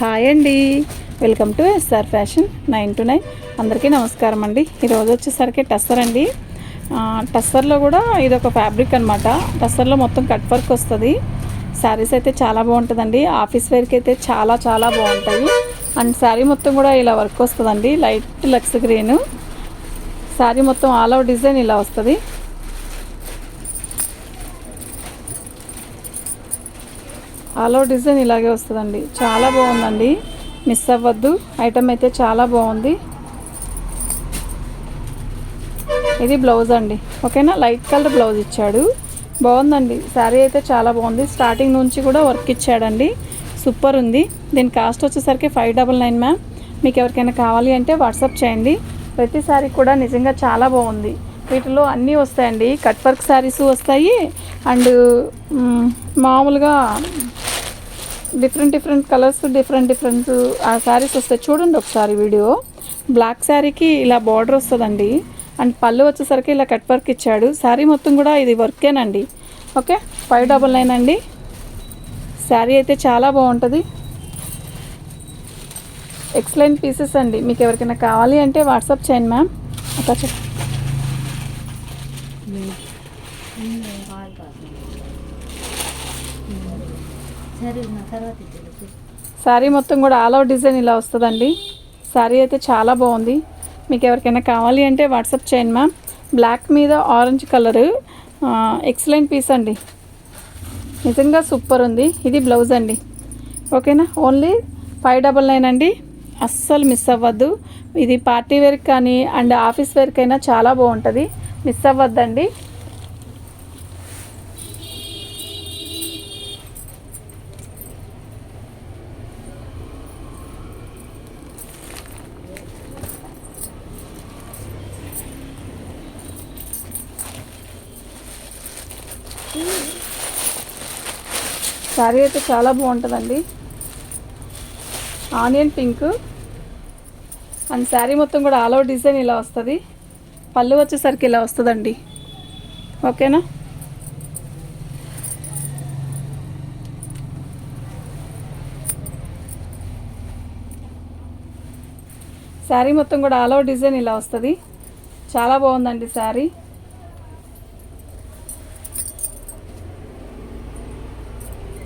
Hi అండి. Welcome to S R fashion nine to nine. అందరికీ నమస్కారం అండి. ఈరోజు వచ్చేసరికి టస్సర్ అండి. టస్సర్లో కూడా ఇది ఒక ఫ్యాబ్రిక్ అనమాట టస్సర్లో మొత్తం కట్ వర్క్ వస్తుంది. శారీస్ అయితే చాలా బాగుంటుందండి. ఆఫీస్ వేర్కి అయితే చాలా చాలా బాగుంటాయి. అండ్ శారీ మొత్తం కూడా ఇలా వర్క్ వస్తుందండి. Light Lux green. శారీ మొత్తం ఆల్ అవుట్ డిజైన్ ఇలా వస్తుంది. ఆలో డిజైన్ ఇలాగే వస్తుందండి. చాలా బాగుందండి. మిస్ అవ్వద్దు. ఐటమ్ అయితే చాలా బాగుంది. ఇది బ్లౌజ్ అండి. ఓకేనా? లైట్ కలర్ బ్లౌజ్ ఇచ్చాడు. బాగుందండి. శారీ అయితే చాలా బాగుంది. స్టార్టింగ్ నుంచి కూడా వర్క్ ఇచ్చాడండి. సూపర్ ఉంది. దీని కాస్ట్ వచ్చేసరికి ఫైవ్ డబల్ నైన్ మ్యామ్ మీకు ఎవరికైనా కావాలి అంటే వాట్సాప్ చేయండి. ప్రతి శారీ కూడా నిజంగా చాలా బాగుంది. వీటిలో అన్నీ వస్తాయండి. కట్ వర్క్ శారీస్ వస్తాయి అండ్ మామూలుగా different different colours different different ఆ శారీస్ వస్తాయి. చూడండి ఒకసారి వీడియో. బ్లాక్ శారీకి ఇలా బార్డర్ వస్తుందండి. అండ్ పళ్ళు వచ్చేసరికి ఇలా కట్ వర్క్ ఇచ్చాడు. శారీ మొత్తం కూడా ఇది వర్కేనండి ఓకే ఫైవ్ డబల్ నైన్ అండి. శారీ అయితే చాలా బాగుంటుంది. ఎక్సలెంట్ పీసెస్ అండి. మీకు ఎవరికైనా కావాలి అంటే వాట్సాప్ చేయండి మ్యామ్ అట్లా చెప్పండి శారీ మొత్తం కూడా ఆల్ అవుట్ డిజైన్ ఇలా వస్తుందండి. శారీ అయితే చాలా బాగుంది. మీకు ఎవరికైనా కావాలి అంటే వాట్సాప్ చేయండి మ్యామ్ బ్లాక్ మీద ఆరెంజ్ కలరు ఎక్సలెంట్ పీస్ అండి. నిజంగా సూపర్ ఉంది. ఇది బ్లౌజ్ అండి. ఓకేనా ఓన్లీ ఫైవ్ డబల్ నైన్ అండి. అస్సలు మిస్ అవ్వద్దు. ఇది పార్టీ వేర్కి కానీ అండ్ ఆఫీస్ వేర్కైనా చాలా బాగుంటుంది. మిస్ అవ్వద్దండి. శారీ అయితే చాలా బాగుంటుందండి. Onion pink. అండ్ శారీ మొత్తం కూడా ఆల్ ఓవర్ డిజైన్ ఇలా వస్తుంది. పళ్ళు వచ్చేసరికి ఇలా వస్తుందండి. ఓకేనా? శారీ మొత్తం కూడా ఆల్ ఓవర్ డిజైన్ ఇలా వస్తుంది. చాలా బాగుందండి శారీ.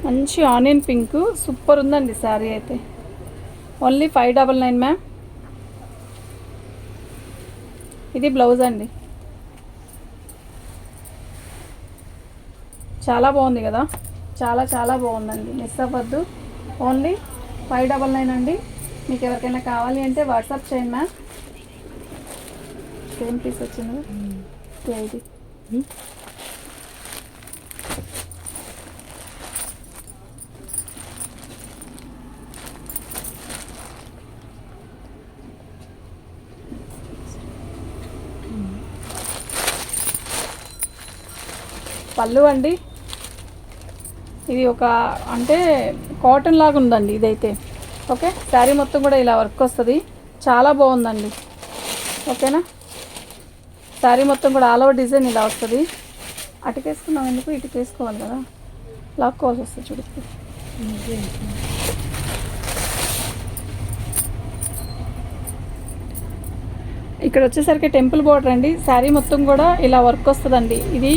మంచి ఆనియన్ పింక్. సూపర్ ఉందండి శారీ అయితే. Only five double nine ma'am ఇది బ్లౌజ్ అండి. చాలా బాగుంది కదా? చాలా చాలా బాగుందండి. మిస్ అవ్వద్దు. ఓన్లీ ఫైవ్ డబల్ నైన్ అండి. మీకు ఎవరికైనా కావాలి అంటే వాట్సాప్ చేయండి మ్యామ్ సేమ్ పీస్ వచ్చింది? ఇది పళ్ళు అండి. ఇది ఒక అంటే కాటన్ లాగా ఉందండి ఇదైతే. ఓకే? శారీ మొత్తం కూడా ఇలా వర్క్ వస్తుంది. చాలా బాగుందండి. ఓకేనా? శారీ మొత్తం కూడా ఆల్ ఓవర్ డిజైన్ ఇలా వస్తుంది. అటుకేసుకున్నాం ఎందుకు? ఇటుకేసుకోవాలి కదా. లాక్కోవాల్సి వస్తుంది చూడు ఇక్కడ వచ్చేసరికి టెంపుల్ బోర్డర్ అండి. శారీ మొత్తం కూడా ఇలా వర్క్ వస్తుందండి. ఇది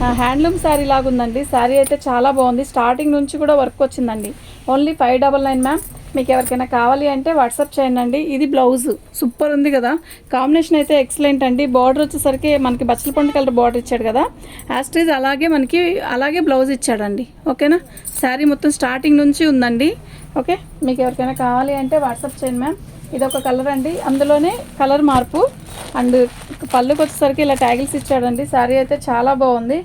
హ్యాండ్లూమ్ శారీ లాగా ఉందండి శారీ అయితే చాలా బాగుంది. స్టార్టింగ్ నుంచి కూడా వర్క్ వచ్చిందండి. Only five double nine ma'am. మీకు ఎవరికైనా కావాలి అంటే వాట్సాప్ చేయండి అండి ఇది బ్లౌజ్. సూపర్ ఉంది కదా. కాంబినేషన్ అయితే ఎక్సలెంట్ అండి. బార్డర్ వచ్చేసరికి మనకి బచ్చల పండు కలర్ బార్డర్ ఇచ్చాడు కదా. యాస్ట్రీజ్ అలాగే మనకి అలాగే బ్లౌజ్ ఇచ్చాడండి. ఓకేనా? శారీ మొత్తం స్టార్టింగ్ నుంచి ఉందండి. ఓకే? మీకు ఎవరికైనా కావాలి అంటే వాట్సాప్ చేయండి మ్యామ్. ఇది ఒక కలర్ అండి. అందులోనే కలర్ మార్పు. అండ్ పళ్ళుకి వచ్చేసరికి ఇలా ట్యాగిల్స్ ఇచ్చాడండి. శారీ అయితే చాలా బాగుంది.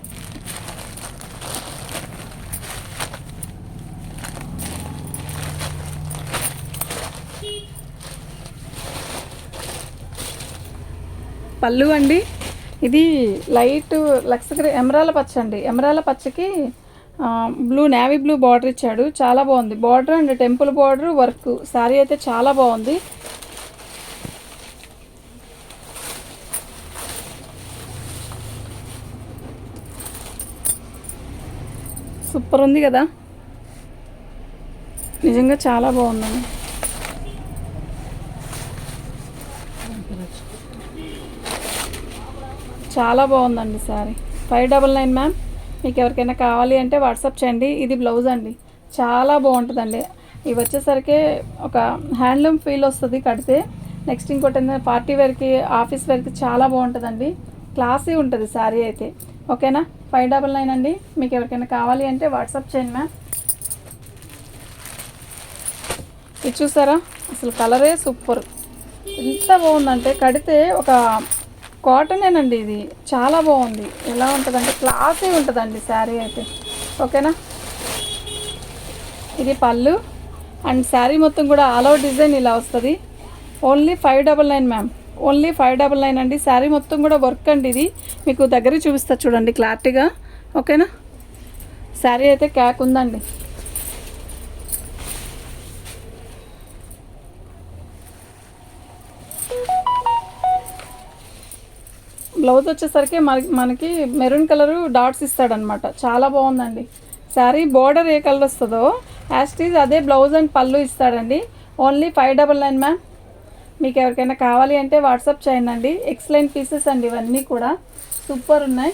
పళ్ళు అండి. ఇది లైట్ లక్స్ ఎమరాల పచ్చ అండి. ఎమరాల పచ్చకి బ్లూ నేవీ బ్లూ బార్డర్ ఇచ్చాడు. చాలా బాగుంది. Border and temple border work. Sari అయితే చాలా బాగుంది. సూపర్ ఉంది కదా. నిజంగా చాలా బాగుందండి చాలా బాగుందండి sari. Five double nine ma'am మీకు ఎవరికైనా కావాలి అంటే వాట్సాప్ చేయండి. ఇది బ్లౌజ్ అండి. చాలా బాగుంటుందండి. ఇవి వచ్చేసరికి ఒక హ్యాండ్లూమ్ ఫీల్ వస్తుంది కడితే. నెక్స్ట్ ఇంకోటి పార్టీ వేర్కి ఆఫీస్ వేర్కి చాలా బాగుంటుందండి. క్లాసీ ఉంటుంది శారీ అయితే. ఓకేనా? ఫైవ్ డబల్ నైన్ అండి. మీకు ఎవరికైనా కావాలి అంటే వాట్సాప్ చేయండి మ్యామ్. ఇది చూసారా? అసలు కలరే సూపర్. ఎంత బాగుందంటే కడితే ఒక కాటనేనండి ఇది. చాలా బాగుంది. ఎలా ఉంటుందంటే క్లాసీ ఉంటుందండి శారీ అయితే. ఓకేనా? ఇది పళ్ళు. అండ్ శారీ మొత్తం కూడా ఆల్ అవుట్ డిజైన్ ఇలా వస్తుంది. Only five double nine ma'am. Only five double nine అండి. శారీ మొత్తం కూడా వర్క్ అండి ఇది. మీకు దగ్గర చూపిస్తా చూడండి క్లారిటీగా. ఓకేనా? శారీ అయితే క్యాక్ ఉందండి. బ్లౌజ్ వచ్చేసరికి మనకి మనకి మెరూన్ కలర్ డాట్స్ ఇస్తాడనమాట. చాలా బాగుందండి. శారీ బోర్డర్ ఏ కలర్ వస్తుందో యాస్టీజ్ అదే బ్లౌజ్ అండ్ పళ్ళు ఇస్తాడండి. Only five double nine ma'am. మీకు ఎవరికైనా కావాలి అంటే వాట్సాప్ చేయండి. అండి ఎక్సలెంట్ పీసెస్ అండి ఇవన్నీ కూడా. సూపర్ ఉన్నాయి.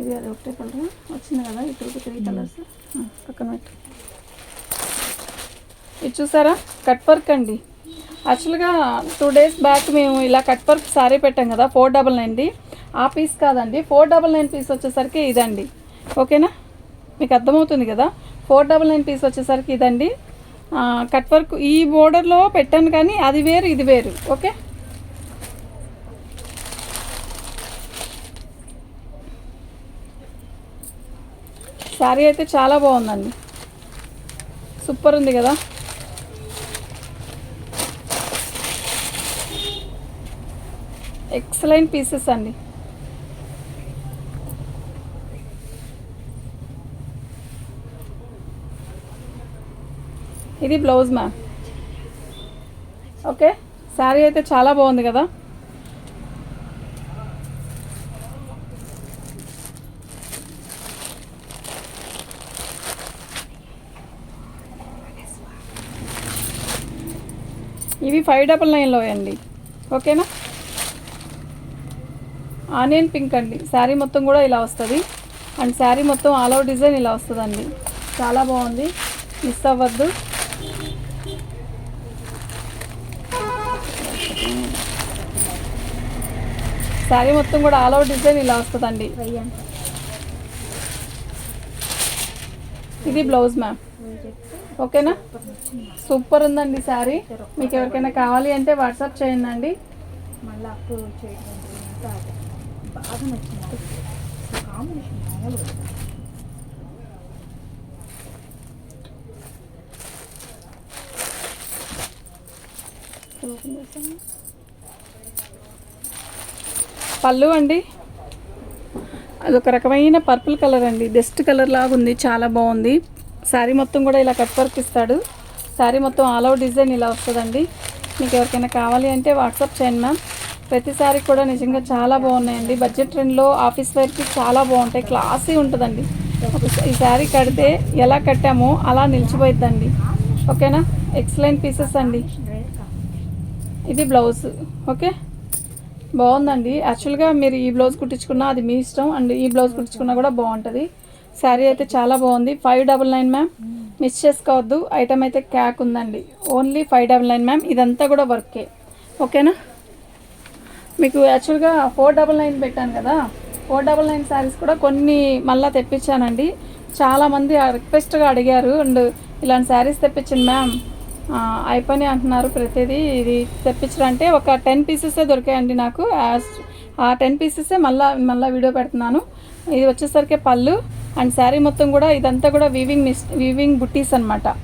ఇది అది ఒకటే కలర్ వచ్చింది కదా? ఈ టూ త్రీ కలర్స్ పక్కన పెట్టు. ఇది చూసారా? కట్ వర్క్ అండి. యాక్చువల్గా టూ డేస్ బ్యాక్ మేము ఇలా కట్ వర్క్ సారీ పెట్టాం కదా ఫోర్ డబల్ నైన్ది ఆ పీస్ కాదండి. ఫోర్ డబల్ నైన్ పీస్ వచ్చేసరికి ఇదండి. ఓకేనా మీకు అర్థమవుతుంది కదా? ఫోర్ డబల్ నైన్ పీస్ వచ్చేసరికి ఇదండి. కట్ వర్క్ ఈ బోర్డర్లో పెట్టాను కానీ అది వేరు ఇది వేరు ఓకే? శారీ అయితే చాలా బాగుందండి. సూపర్ ఉంది కదా? ఎక్సలెంట్ పీసెస్ అండి. ఇది బ్లౌజ్ మ్యామ్ ఓకే? శారీ అయితే చాలా బాగుంది కదా? ఇవి ఫైవ్ డబల్ నైన్లో అండి. ఓకేనా ఆనియన్ పింక్ అండి. శారీ మొత్తం కూడా ఇలా వస్తుంది. అండ్ శారీ మొత్తం ఆల్ అవుట్ డిజైన్ ఇలా వస్తుందండి. చాలా బాగుంది. మిస్ అవ్వద్దు. శారీ మొత్తం కూడా ఆల్ అవుట్ డిజైన్ ఇలా వస్తుందండి. ఇది బ్లౌజ్ మ్యామ్. ఓకేనా? సూపర్ ఉందండి శారీ మీకు ఎవరికైనా కావాలి అంటే వాట్సాప్ చేయండి అండి అప్లోడ్ చేయడం అంతా అదే. బాగా నచ్చింది నాకు. అసలు కాంబినేషన్ మామూలు పళ్ళు అండి. అదొక రకమైన పర్పుల్ కలర్ అండి. బెస్ట్ కలర్ లాగా ఉంది. చాలా బాగుంది. శారీ మొత్తం కూడా ఇలా కట్ వర్క్ ఇస్తాడు. శారీ మొత్తం ఆల్ అవుట్ డిజైన్ ఇలా వస్తుందండి. మీకు ఎవరికైనా కావాలి అంటే వాట్సాప్ చేయండి మ్యామ్. ప్రతి శారీ కూడా నిజంగా చాలా బాగున్నాయండి. బడ్జెట్ ట్రెండ్లో ఆఫీస్ వేర్కి చాలా బాగుంటాయి. క్లాసీ ఉంటుందండి. ఈ శారీ కడితే ఎలా కట్టామో అలా నిలిచిపోయిద్దండి. ఓకేనా? ఎక్సలెంట్ పీసెస్ అండి. ఇది బ్లౌజ్. ఓకే? బాగుందండి. యాక్చువల్గా మీరు ఈ బ్లౌజ్ కుట్టించుకున్నా అది మీ ఇష్టం అండ్ ఈ బ్లౌజ్ కుట్టించుకున్నా కూడా బాగుంటుంది. శారీ అయితే చాలా బాగుంది. Five double nine ma'am miss చేసుకోవద్దు. ఐటమ్ అయితే క్యాక్ ఉందండి. Only five double nine ma'am ఇదంతా కూడా వర్కే ఓకేనా మీకు యాక్చువల్గా ఫోర్ డబల్ నైన్ పెట్టాను కదా. ఫోర్ డబల్ నైన్ శారీస్ కూడా కొన్ని మళ్ళీ తెప్పించానండి. చాలామంది రిక్వెస్ట్గా అడిగారు. అండ్ ఇలాంటి శారీస్ తెప్పించింది మ్యామ్ అయిపోయినాయి అంటున్నారు ప్రతిదీ. ఇది తెప్పించారంటే ఒక టెన్ పీసెసే దొరికాయండి నాకు. ఆ- ఆ టెన్ పీసెసే మళ్ళీ మళ్ళీ వీడియో పెడుతున్నాను. ఇది వచ్చేసరికి పళ్ళు అండ్ శారీ మొత్తం కూడా ఇదంతా కూడా వీవింగ్ మిస్ వీవింగ్ బుట్టీస్ అనమాట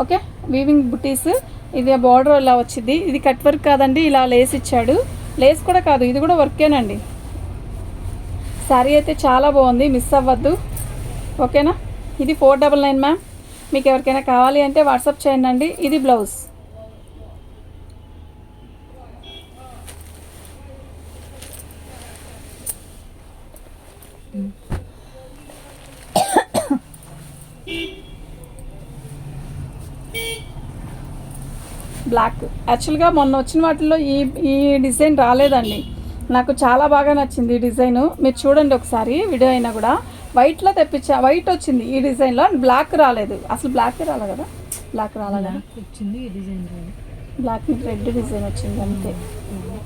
ఓకే? వీవింగ్ బుట్టీస్ ఇది బార్డర్ ఇలా వచ్చింది. ఇది కట్ వర్క్ కాదండి ఇలా లేస్ ఇచ్చాడు. లేస్ కూడా కాదు ఇది కూడా వర్కేనండి శారీ అయితే చాలా బాగుంది మిస్ అవ్వద్దు. ఓకేనా? ఇది ఫోర్ డబల్ నైన్ మ్యామ్ మీకు ఎవరికైనా కావాలి అంటే వాట్సాప్ చేయండి. ఇది బ్లౌజ్. బ్లాక్ యాక్చువల్గా మొన్న వచ్చిన వాటిల్లో ఈ ఈ డిజైన్ రాలేదండి. నాకు చాలా బాగా నచ్చింది ఈ డిజైను. మీరు చూడండి ఒకసారి వీడియో అయినా కూడా. వైట్లో తెప్పించా వైట్ వచ్చింది ఈ డిజైన్లో బ్లాక్ రాలేదు. అసలు బ్లాక్ రాలేదు కదా? బ్లాక్ రాలేదు కదా? వచ్చింది ఈ డిజైన్ బ్లాక్ మీద రెడ్ డిజైన్ వచ్చింది అంతే.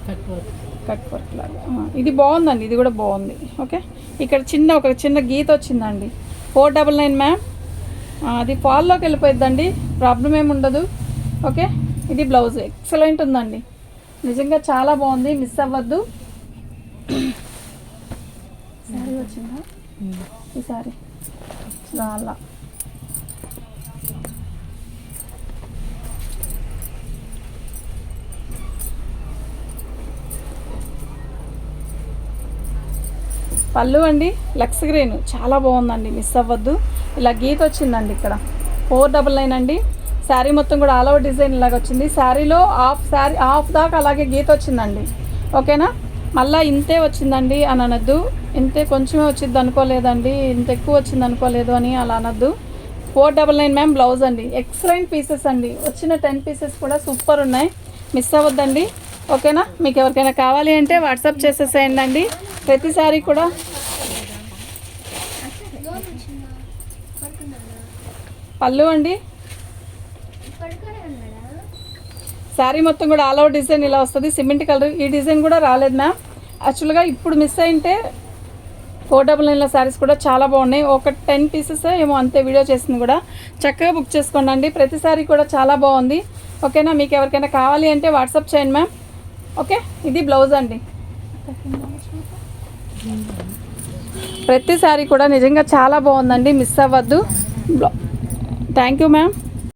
కట్ వర్క్ కట్ వర్క్ లాగా. ఇది బాగుందండి ఇది కూడా బాగుంది. ఓకే? ఇక్కడ చిన్న ఒక చిన్న గీత వచ్చిందండి. ఫోర్ డబల్ నైన్ మ్యామ్ అది ఫాల్లోకి వెళ్ళిపోయిద్దండి. ప్రాబ్లం ఏమి ఉండదు. ఓకే? ఇది బ్లౌజ్ ఎక్సలెంట్ ఉందండి. నిజంగా చాలా బాగుంది. మిస్ అవ్వద్దు. సారీ వచ్చిందా? ఈసారి. సారీ చాలా పళ్ళు అండి లక్స్ గ్రీన్. చాలా బాగుందండి మిస్ అవ్వద్దు. ఇలా గీత వచ్చిందండి ఇక్కడ. ఫోర్ డబల్ నైన్ అండి. శారీ మొత్తం కూడా ఆల్ ఓవర్ డిజైన్ ఇలాగ వచ్చింది. శారీలో హాఫ్ శారీ హాఫ్ దాకా అలాగే గీత వచ్చిందండి. ఓకేనా? మళ్ళీ ఇంతే వచ్చిందండి అని అనొద్దు. ఇంతే కొంచెమే వచ్చింది అనుకోలేదండి ఇంత ఎక్కువ వచ్చింది అనుకోలేదు అని అలా అనద్దు. Four double nine ma'am blouse అండి ఎక్సలెంట్ పీసెస్ అండి. వచ్చిన టెన్ పీసెస్ కూడా సూపర్ ఉన్నాయి. మిస్ అవ్వద్దండి. ఓకేనా? మీకు ఎవరికైనా కావాలి అంటే వాట్సాప్ చేసేసేయండి అండి. ప్రతిసారి కూడా పళ్ళు అండి. శారీ మొత్తం కూడా ఆల్ ఓవర్ డిజైన్ ఇలా వస్తుంది సిమెంట్ కలర్. ఈ డిజైన్ కూడా రాలేదు మ్యామ్. యాక్చువల్గా ఇప్పుడు మిస్ అయింటే ఫోర్ డబుల్ నైన్ల శారీస్ కూడా చాలా బాగున్నాయి. ఒక టెన్ పీసెస్ ఏమో అంతే వీడియో చేసింది కూడా. చక్కగా బుక్ చేసుకోండి అండి ప్రతి సారీ కూడా చాలా బాగుంది. ఓకేనా మీకు ఎవరికైనా కావాలి అంటే వాట్సాప్ చేయండి మ్యామ్ ఓకే ఇది బ్లౌజ్ అండి. ప్రతి సారీ కూడా నిజంగా చాలా బాగుందండి. మిస్ అవ్వద్దు. Thank you ma'am